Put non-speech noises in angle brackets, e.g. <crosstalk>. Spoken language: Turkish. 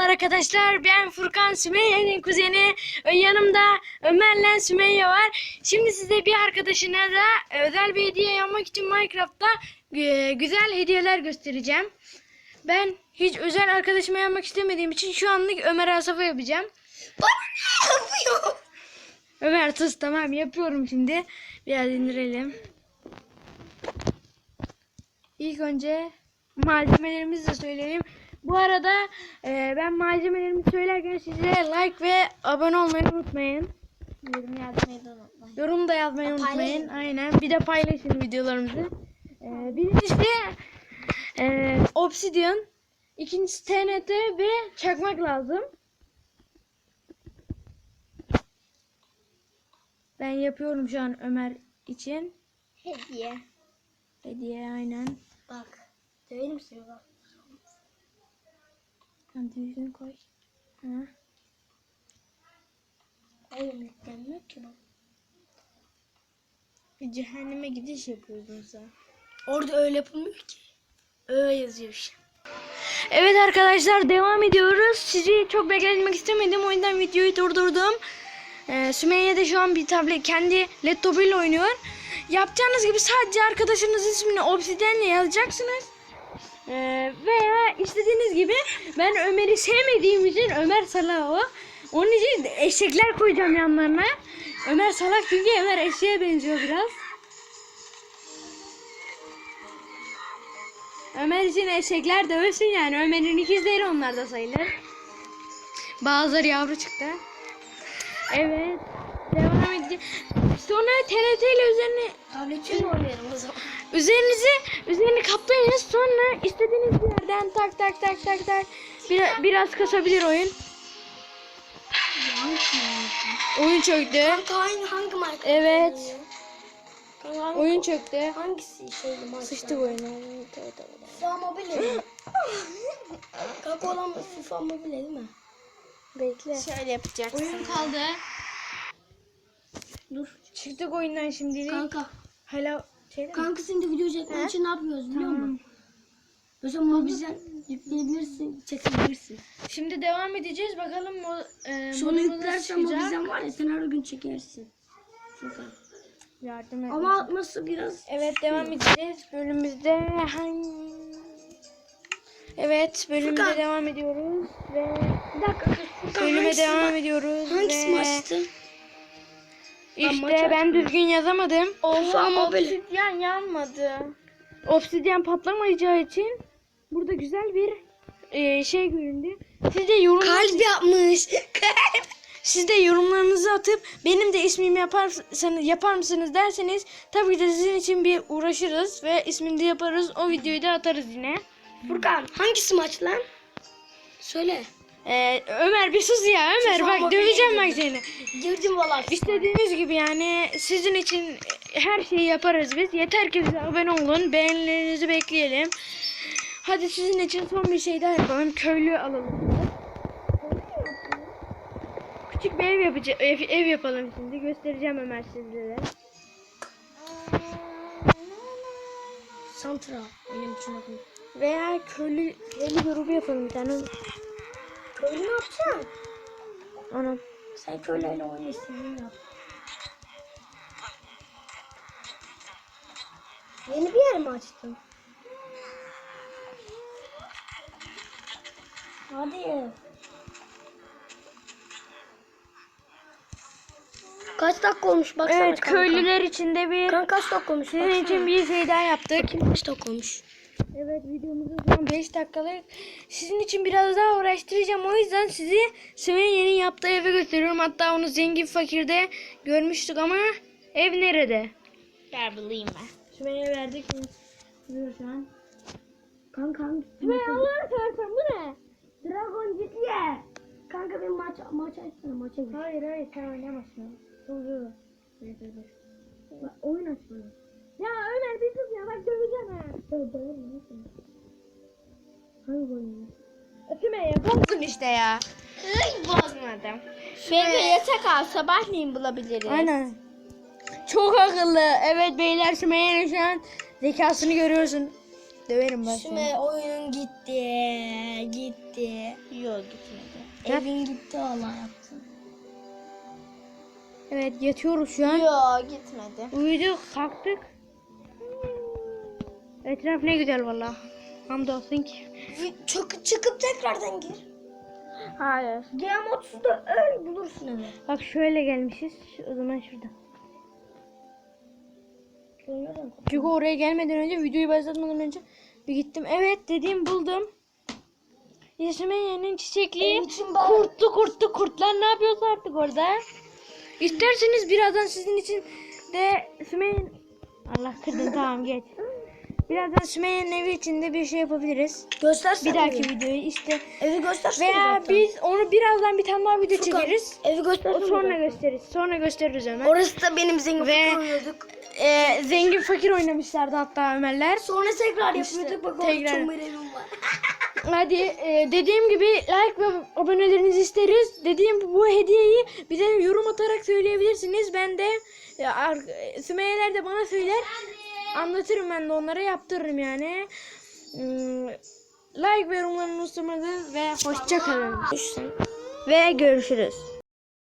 arkadaşlar. Ben Furkan Sümeyye'nin kuzeni. Yanımda Ömer'le Sümeyye var. Şimdi size bir arkadaşına da özel bir hediye yapmak için Minecraft'ta e, güzel hediyeler göstereceğim. Ben hiç özel arkadaşıma yapmak istemediğim için şu anlık Ömer Asaf'a yapacağım. Bana ne yapıyor? Ömer sus tamam yapıyorum şimdi. Biraz indirelim. İlk önce malzemelerimizi de söyleyelim. Bu arada e, ben malzemelerimi söylerken size like ve abone olmayı unutmayın. Yorum yazmayı da unutmayın. Yorum da yazmayı unutmayın. Aynen. Bir de paylaşın videolarımızı. E, birincisi e, Obsidian. İkincisi TNT ve çakmak lazım. Ben yapıyorum şu an Ömer için. Hediye. Hediye aynen. Bak. Döverim seni bak. Tamam düzgün koy. Ha. Hayır yüklenmiyor ki. Bir cehenneme gidiş yapıyordun sen. Orada öyle yapılmıyor ki. Öyle yazıyor işte. Evet arkadaşlar devam ediyoruz. Sizi çok bekletmek istemedim. O yüzden videoyu durdurdum. Ee, Sümeyye de şu an bir tablet kendi laptopuyla oynuyor. Yapacağınız gibi sadece arkadaşınız ismini obsidianle yazacaksınız. Ee, veya istediğiniz gibi ben Ömer'i sevmediğim için Ömer salak o. Onun için eşekler koyacağım yanlarına. Ömer salak çünkü Ömer eşeğe benziyor biraz. Ömer için eşekler dövülsün yani. Ömer'in ikizleri onlar da sayılır. Bazıları yavru çıktı. Evet. Devam edeceğiz. Sonra TNT ile üzerine Tabletle oynayalım o zaman. Üzerinizi üzerini kaplayınız. Sonra istediğiniz bir yerden tak tak tak tak tak biraz, biraz kasabilir oyun. Oyun çöktü. Kanka hangi, hangi marka? Evet. Kanka hangi, Oyun çöktü. hangisi şeydi marka? Sıçtı oyunu. FIFA Mobile? Kanka olan FIFA Mobile değil mi? Bekle. Şöyle yapacaksın. Oyun kaldı. Dur. Çıktık oyundan şimdilik. Kanka. Hala şey? Kanka şimdi video çekmek için ne yapıyoruz biliyor Tamam. musun? Mesela mobilden yükleyebilirsin, çekebilirsin. Şimdi devam edeceğiz. Bakalım o e, modumuz yüklersen mobilden var ya sen her gün çekersin. Yardım et. Ama atması biraz... Evet devam edeceğiz. Bölümümüzde hangi... Evet bölümümüze Furkan. devam ediyoruz ve Bir dakika. Furkan bölüme devam ma- ediyoruz Hangisi ve maçtı? İşte ben düzgün yazamadım. Mobile. Obsidyen yanmadı. Obsidyen patlamayacağı için burada güzel bir e, şey göründü. Siz de yorum Kalp yapmış. Siz de yorumlarınızı atıp benim de ismimi yaparsanız yapar mısınız derseniz tabii ki de sizin için bir uğraşırız ve ismini de yaparız. O videoyu da atarız yine. Furkan hangisi maç lan? Söyle. Ee, Ömer bir sus ya Ömer Sus bak döveceğim bak seni. Girdim valla. İstediğiniz gibi yani sizin için her şeyi yaparız biz. Yeter ki bize abone olun. Beğenilerinizi bekleyelim. Hadi sizin için son bir şey daha yapalım. Köylü alalım. Küçük bir ev yapacağız. Ev, ev yapalım şimdi. Göstereceğim Ömer sizlere. Santra. Benim için. Veya köylü, köylü grubu yapalım bir tane. Yapacaksın? Anam. Sen köylerle oyna istediğini yap. Yeni bir yer mi açtın? Hadi. Kaç dakika olmuş baksana Evet kanka. köylüler içinde bir Kanka kaç dakika olmuş sizin baksana. için bir şey daha yaptık. Kaç dakika olmuş? Evet videomuzun son 5 dakikalık. Sizin için biraz daha uğraştıracağım. O yüzden sizi Sümeyye'nin yaptığı eve gösteriyorum. Hatta onu zengin fakirde görmüştük ama ev nerede? Ver bulayım ben. Sümeyye verdik. Duruyor şu an. Kanka hangisi? Sümeyye Allah'ını seversen bu ne? Dragon ciddiye. Kanka bir maç maç açsana maça gir. Hayır hayır sen oynamazsın. Dur dur. Dur dur dur. Bak, Oyun aç bana. Ya Ömer bir sus ya bak döveceğim ha. Döverim nasıl? Hangi oyun? Sümeyye bozdun işte ya. Hiç bozmadım. De yatak al sabahleyin bulabiliriz. Aynen. Çok akıllı. Evet beyler Sümeyye'nin şu an zekasını görüyorsun. Döverim ben seni. Süme oyunun gitti. Gitti. Yok gitmedi. Evin gitti valla yaptın. Evet yatıyoruz şu an. Yok gitmedi. Uyuduk kalktık. Etraf ne güzel valla. Hamdolsun ki. Çık, çıkıp tekrardan gir. Hayır. Game 30'da öl bulursun evi. Bak şöyle gelmişiz. O zaman şurada. Çünkü oraya gelmeden önce videoyu başlatmadan önce bir gittim. Evet dediğim buldum. Yaşamayanın çiçekli Benim için bak- kurtlu kurtlu kurtlar ne yapıyorsa artık orada. İsterseniz birazdan sizin için de Sümeyye'nin Allah kırdın tamam geç. <laughs> Birazdan Sümeyye'nin evi içinde bir şey yapabiliriz. Göstersene Bir dahaki evi. videoyu işte Evi göstersene veya zaten. biz onu birazdan bir tane daha video Furkan, çekeriz. Evi O göstersene. sonra zaten. gösteririz. Sonra gösteririz Ömer. Orası da benim zengin Ve- Furkan oynuyorduk. Ee, zengin fakir oynamışlardı hatta Ömerler. Sonra tekrar İşte, yapıyorduk. Bak tekrar. orada çamur evim var. <laughs> <laughs> Hadi e, dediğim gibi like ve abonelerinizi isteriz. Dediğim bu hediyeyi bize yorum atarak söyleyebilirsiniz. Ben de e, e, Sümeyyeler de bana söyler. Anlatırım ben de onlara yaptırırım yani. Hmm, Like ve yorumlarını unutmayın ve hoşça kalın. Ve görüşürüz.